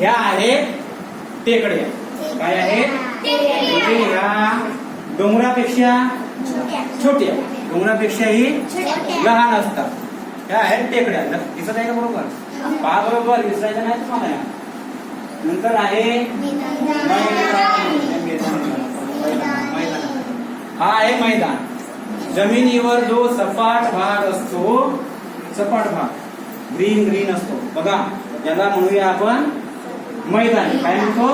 ह्या आहेत टेकड्या. काय आहेत ह्या डोंगरापेक्षा छोट्या. डोंगरापेक्षाही लहान असतात. ह्या आहेत टेकड्या. दिसत आहे का बरोबर? पहा बरोबर दिसायचं नाही तुम्हाला. नंतर आहे. हा आहे मैदान. जमिनीवर जो सपाट भाग असतो सपाट भाग. ग्रीन ग्रीन असतो. बघा याला म्हणूया आपण मैदान. काय म्हणतो?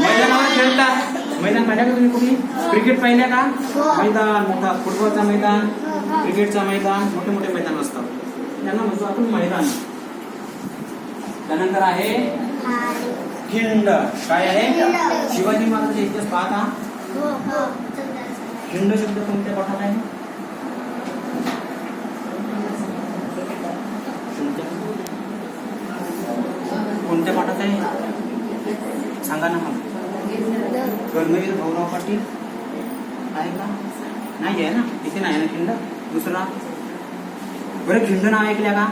मैदानावर खेळतात मैदान पाहिलं का तुम्ही कुठे क्रिकेट पाहिल्या का? मैदान. मोठा फुटबॉलचा मैदान क्रिकेटचा मैदान मोठे मोठे मैदान असतात. त्यांना म्हणतो आपण मैदान. त्यानंतर आहे खिंड. काय आहे? शिवाजी महाराजांचा इतिहास पाहता. खिंड शब्द कोणत्या पाठात आहे? कोणत्या पाठात आहे? सांगा ना मग कर्मवीर भाऊराव पाटील. आहे का? नाही आहे ना? इथे नाही ना खिंड? दुसरा? बरं खिंड नाव ऐकल्या का?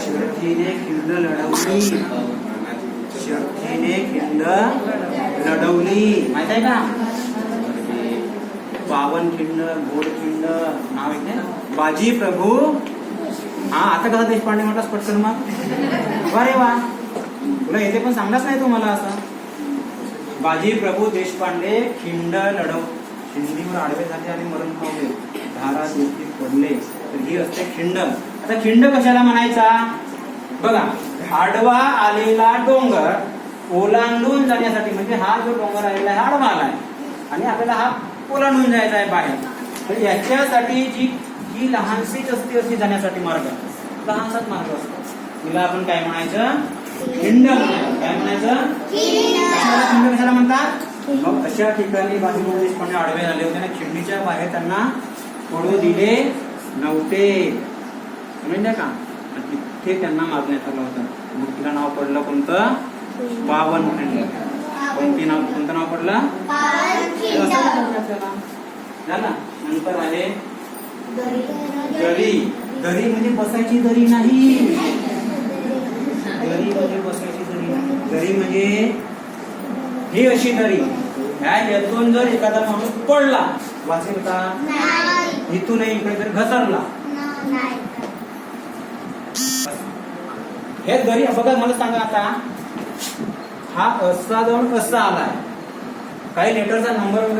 शर्थीने खिंड लढवली. शर्थीने खिंड लढवली. माहीत आहे का? पावन खिंड गोड खिंड नाव ऐकले ना? बाजी प्रभू हा आता कसा देशपांडे म्हटलं पटकन मग? वा रे वा. तुला येते पण सांगलाच नाही तुम्हाला असं? बाजी प्रभू देशपांडे खिंड लढव. खिंडीवर आडवे झाले आणि मरण पावले. धारा देखील पडले तर ही असते खिंड आता खिंड कशाला म्हणायचा? बघा आडवा आलेला डोंगर ओलांडून जाण्यासाठी म्हणजे हा जो डोंगर आलेला आहे आडवा आलाय. आणि आपल्याला हा ओलांडून जायचा आहे बाहेर. तर याच्यासाठी जी ही लहानशीच असते असती जाण्यासाठी मार्ग. लहानसाच मार्ग असतो. तिला आपण काय म्हणायचं? म्हणायचं काय म्हणायचं? खिंड. कशाला म्हणतात? मग अशा ठिकाणी बाजीप्रभू देशपांडे आडवे झाले होते ना खिंडीच्या बाहेर त्यांना पडू दिले नव्हते. म्हणजे का? आणि तिथे त्यांना मारण्यात आलं होतं मग तिला नाव पडलं कोणतं? पावन खिंड. कोणती नाव कोणतं नाव पडलं. झालं. नंतर आहे दरी. दरी म्हणजे बसायची दरी नाही दरी म्हणजे बसायची दरी म्हणजे ही अशी दरी ह्या यातून जर एखादा माणूस पडला वाचेल का इथूनही इकडे जर घसरला. हे दरी बघा मला सांगा आता हा असा जाऊन असा आलाय? काही लेटरचा नंबर